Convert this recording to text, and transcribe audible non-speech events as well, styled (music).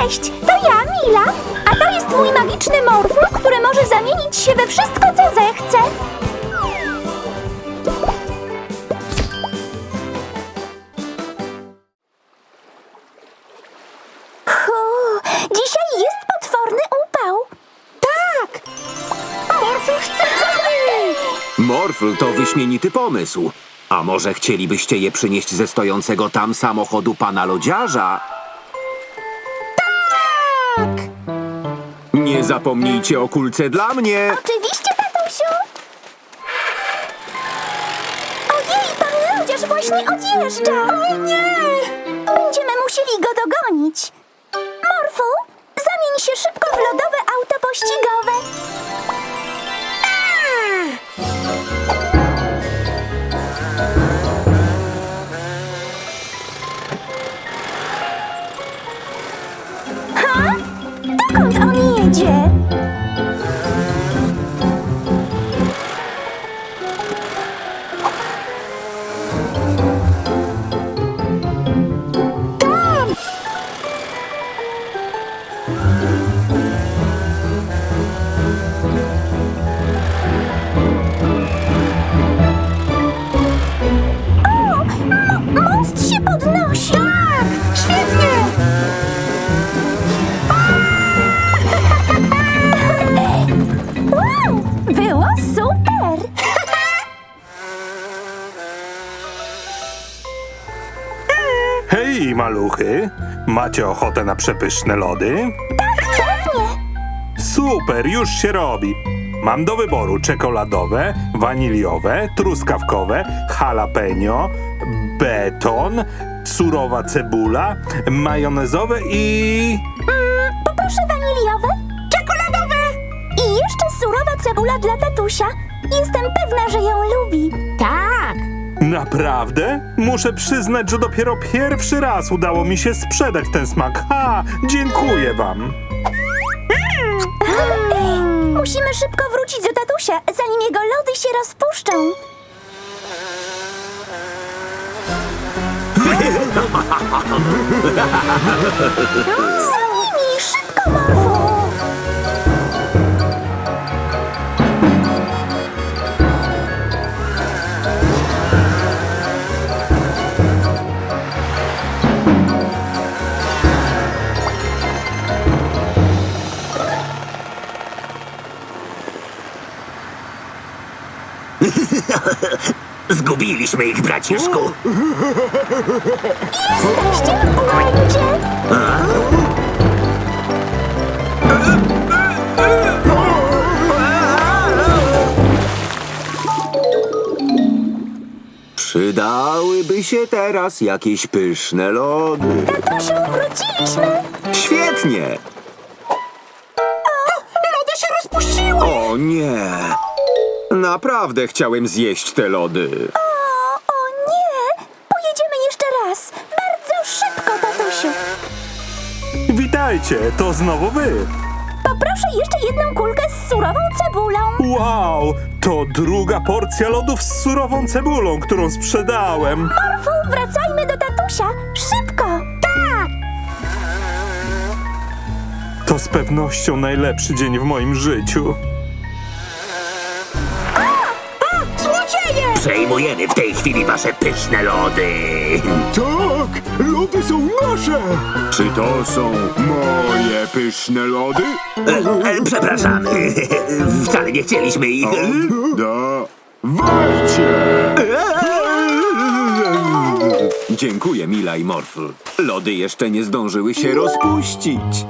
Cześć, to ja, Mila. A to jest mój magiczny morful, który może zamienić się we wszystko, co zechce. Hu, dzisiaj jest potworny upał. Tak! Morful chce! Morfl to wyśmienity pomysł. A może chcielibyście je przynieść ze stojącego tam samochodu pana lodziarza? Nie zapomnijcie o kulce dla mnie. Oczywiście, tatusiu! Ojej, pan lodziarz właśnie odjeżdża! O nie! Będziemy musieli go dogonić. Morfu, zamień się szybko w lodowe auto pościgowe. 拒绝。Hej, maluchy! Macie ochotę na przepyszne lody? Pewnie! Super, już się robi. Mam do wyboru czekoladowe, waniliowe, truskawkowe, jalapeno, beton, surowa cebula, majonezowe i... Poproszę waniliowe, czekoladowe i jeszcze surowa cebula dla tatusia. Jestem pewna, że ją lubi. Tak! Naprawdę? Muszę przyznać, że dopiero pierwszy raz udało mi się sprzedać ten smak. Ha! Dziękuję wam. Musimy szybko wrócić do tatusia, zanim jego lody się rozpuszczą. (laughs) Za nimi! Szybko, Morfu! Zgubiliśmy ich, braciszku. Jesteście w błędzie! Przydałyby się teraz jakieś pyszne lody. Tatusiu, wróciliśmy! Świetnie! Lody się rozpuściły! O nie! Naprawdę chciałem zjeść te lody. O, o nie! Pojedziemy jeszcze raz! Bardzo szybko, tatusiu! Witajcie, to znowu wy. Poproszę jeszcze jedną kulkę z surową cebulą. Wow, to druga porcja lodów z surową cebulą, którą sprzedałem. Morfu, wracajmy do tatusia! Szybko! Tak! To z pewnością najlepszy dzień w moim życiu. Przejmujemy w tej chwili wasze pyszne lody. Tak, lody są nasze! Czy to są Moje pyszne lody? E, przepraszamy. (laughs) Wcale nie chcieliśmy ich. Dawajcie! (laughs) Dziękuję, Mila i Morfl. Lody jeszcze nie zdążyły się rozpuścić.